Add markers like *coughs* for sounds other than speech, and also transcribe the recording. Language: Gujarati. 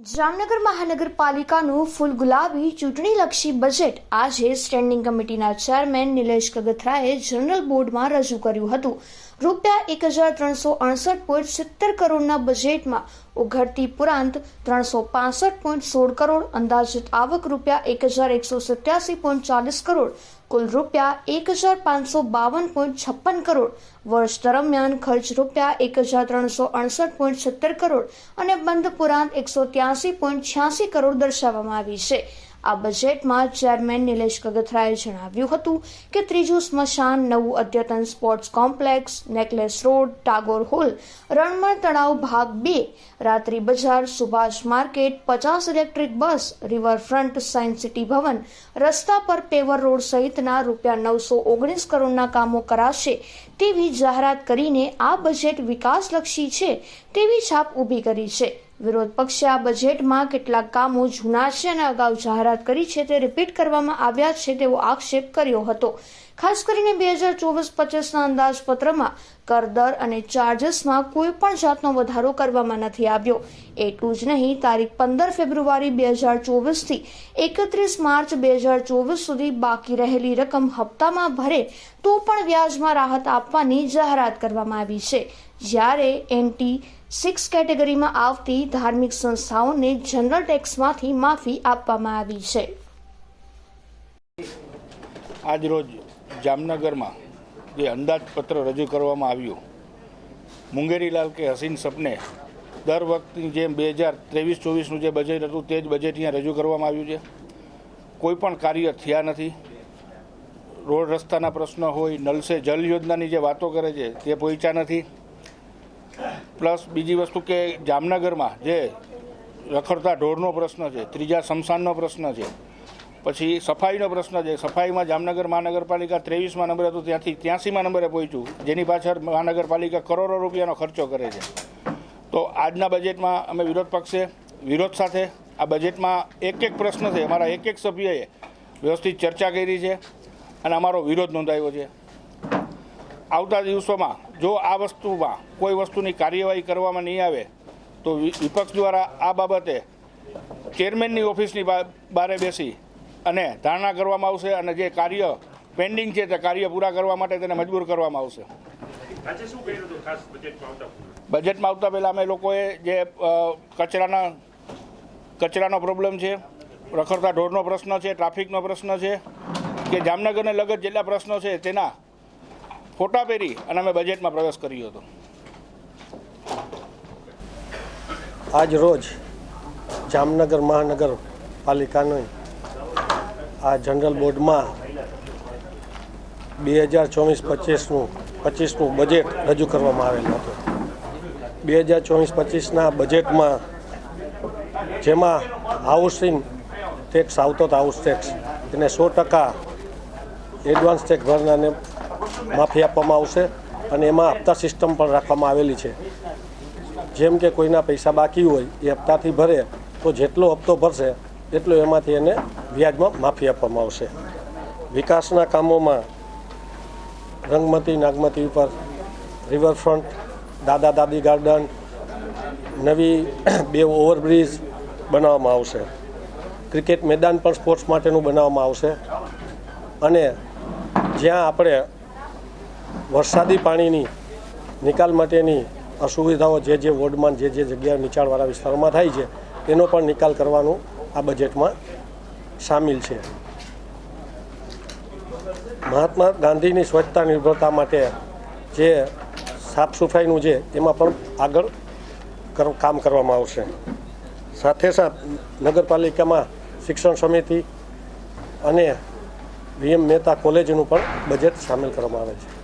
જામનગર મહાનગરપાલિકાનું ફૂલ ગુલાબી ચૂંટણીલક્ષી બજેટ આજે સ્ટેન્ડિંગ કમિટીના ચેરમેન નિલેશ કગથરાએ જનરલ બોર્ડમાં રજૂ કર્યું હતું. રૂપિયા એક હજાર ત્રણસો અડસઠ પોઈન્ટ સિત્તેર કરોડના બજેટમાં ઉઘડતી ઉપરાંત ત્રણસો પાસઠ પોઈન્ટ સોળ કરોડ, અંદાજિત આવક રૂપિયા એક હજાર એકસો સત્યાસી પોઈન્ટ ચાલીસ કરોડ, કુલ રૂપિયા એક હજાર પાંચસો બાવન પોઈન્ટ છપ્પન કરોડ, વર્ષ દરમિયાન ખર્ચ રૂપિયા એક હજાર ત્રણસો અડસઠ પોઈન્ટ સિત્તેર કરોડ અને બંધ પુરાંત એકસો ત્યાસી પોઈન્ટ છ્યાસી કરોડ દર્શાવવામાં આવી છે. આ બજેટમાં ચેરમેન નિલેશ કગથરાએ જણાવ્યું હતું કે ત્રીજું સ્મશાન નવું અદ્યતન sports complex, necklace road, Tagore hall Ranmal તળાવ ભાગ બે, રાત્રિ બજાર, સુભાષ માર્કેટ, પચાસ electric bus, riverfront, science city ભવન, રસ્તા પર પેવર રોડ સહિતના રૂપિયા નવસો ઓગણીસ કરોડના કામો કરાશે તેવી જાહેરાત કરીને આ બજેટ વિકાસલક્ષી છે તેવી છાપ ઊભી કરી છે. વિરોધ પક્ષે આ બજેટમાં કેટલાક કામો જૂના છે અને અગાઉ જાહેરાત કરી છે તે રિપીટ કરવામાં આવ્યા છે તેવો આક્ષેપ કર્યો હતો. ખાસ કરીને બે હજાર ચોવીસ પચીસના અંદાજપત્રમાં કરદર અને ચાર્જીસમાં કોઈ પણ જાતનો વધારો કરવામાં નથી આવ્યો. એટલું જ નહીં, તારીખ પંદર ફેબ્રુઆરી બે હજાર ચોવીસથી એકત્રીસ માર્ચ બે હજાર ચોવીસ સુધી બાકી રહેલી રકમ હપ્તામાં ભરે તો પણ વ્યાજમાં રાહત આપવાની જાહેરાત કરવામાં આવી છે. જ્યારે એનટી સિક્સ કેટેગરીમાં આવતી ધાર્મિક સંસ્થાઓને જનરલ ટેક્સમાંથી માફી આપવામાં આવી છે. આજરોજ જામનગરમાં જે અંદાજપત્ર રજૂ કરવામાં આવ્યું, મુંગેરીલાલ કે હસીન સપને દર વખતની જેમ બે હજાર ત્રેવીસ ચોવીસનું જે બજેટ હતું તે જ બજેટ અહીંયા રજૂ કરવામાં આવ્યું છે. કોઈ પણ કાર્ય થયા નથી. રોડ રસ્તાના પ્રશ્નો હોય નલ સે જલ યોજનાની જે વાતો કરે છે તે પહોંચ્યા નથી. પ્લસ બીજી વસ્તુ કે જામનગરમાં જે રખડતા ઢોરનો પ્રશ્ન છે, ત્રીજા શમશાનનો પ્રશ્ન છે, પછી સફાઈનો પ્રશ્ન છે. સફાઈમાં જામનગર મહાનગરપાલિકા ત્રેવીસમાં નંબરે હતું, ત્યાંથી ત્યાંસીમાં નંબરે પહોંચ્યું. જેની પાછળ મહાનગરપાલિકા કરોડો રૂપિયાનો ખર્ચો કરે છે. તો આજના બજેટમાં અમે વિરોધ પક્ષે, વિરોધ સાથે આ બજેટમાં એક એક પ્રશ્ન છે. અમારા એક એક સભ્યએ વ્યવસ્થિત ચર્ચા કરી છે અને અમારો વિરોધ નોંધાયો છે. આવતા દિવસોમાં જો આ વસ્તુમાં કોઈ વસ્તુની કાર્યવાહી કરવામાં નહીં આવે તો વિપક્ષ દ્વારા આ બાબતે ચેરમેનની ઓફિસની બારે બેસી અને ધારણા કરવામાં આવશે અને જે કાર્ય પેન્ડિંગ છે તે કાર્ય પૂરા કરવા માટે તેને મજબૂર કરવામાં આવશે. બજેટમાં આવતા પહેલાં અમે લોકોએ જે કચરાના કચરાનો પ્રોબ્લેમ છે રખડતા ઢોરનો પ્રશ્ન છે ટ્રાફિકનો પ્રશ્ન છે કે જામનગરને લગત જેટલા પ્રશ્નો છે તેના ફોટા પહેરી અને અમે બજેટમાં પ્રવેશ કર્યો હતો. આજ રોજ જામનગર મહાનગરપાલિકાની આ જનરલ બોર્ડમાં બે હજાર ચોવીસ પચીસનું પચીસનું બજેટ રજૂ કરવામાં આવેલું હતું. બે હજાર ચોવીસ પચીસના બજેટમાં જેમાં હાઉસિંગ ટેક્સ આવતો હતો હાઉસ ટેક્સ એને સો ટકા એડવાન્સ ટેક્સ ભરનારને માફી આપવામાં આવશે અને એમાં હપ્તા સિસ્ટમ પણ રાખવામાં આવેલી છે. જેમ કે કોઈના પૈસા બાકી હોય, એ હપ્તાથી ભરે, તો જેટલો હપ્તો ભરશે, એટલો એમાંથી એને વ્યાજમાં માફી આપવામાં આવશે. વિકાસના કામોમાં રંગમતી નાગમતી ઉપર રિવરફ્રન્ટ દાદા દાદી ગાર્ડન નવી *coughs* બે ઓવરબ્રિજ બનાવવામાં આવશે. ક્રિકેટ મેદાન પણ સ્પોર્ટ્સ માટેનું બનાવવામાં આવશે. અને જ્યાં આપણે વરસાદી પાણીની નિકાલ માટેની અસુવિધાઓ જે જે વોર્ડમાં જે જે જગ્યા નીચાણવાળા વિસ્તારોમાં થાય છે તેનો પણ નિકાલ કરવાનું આ બજેટમાં સામેલ છે. મહાત્મા ગાંધીની સ્વચ્છતા નિર્ભરતા માટે જે સાફ સફાઈનું છે એમાં પણ આગળ કામ કરવામાં આવશે. સાથે સાથ નગરપાલિકામાં શિક્ષણ સમિતિ અને વીએમ મહેતા કોલેજનું પણ બજેટ સામેલ કરવામાં આવે છે.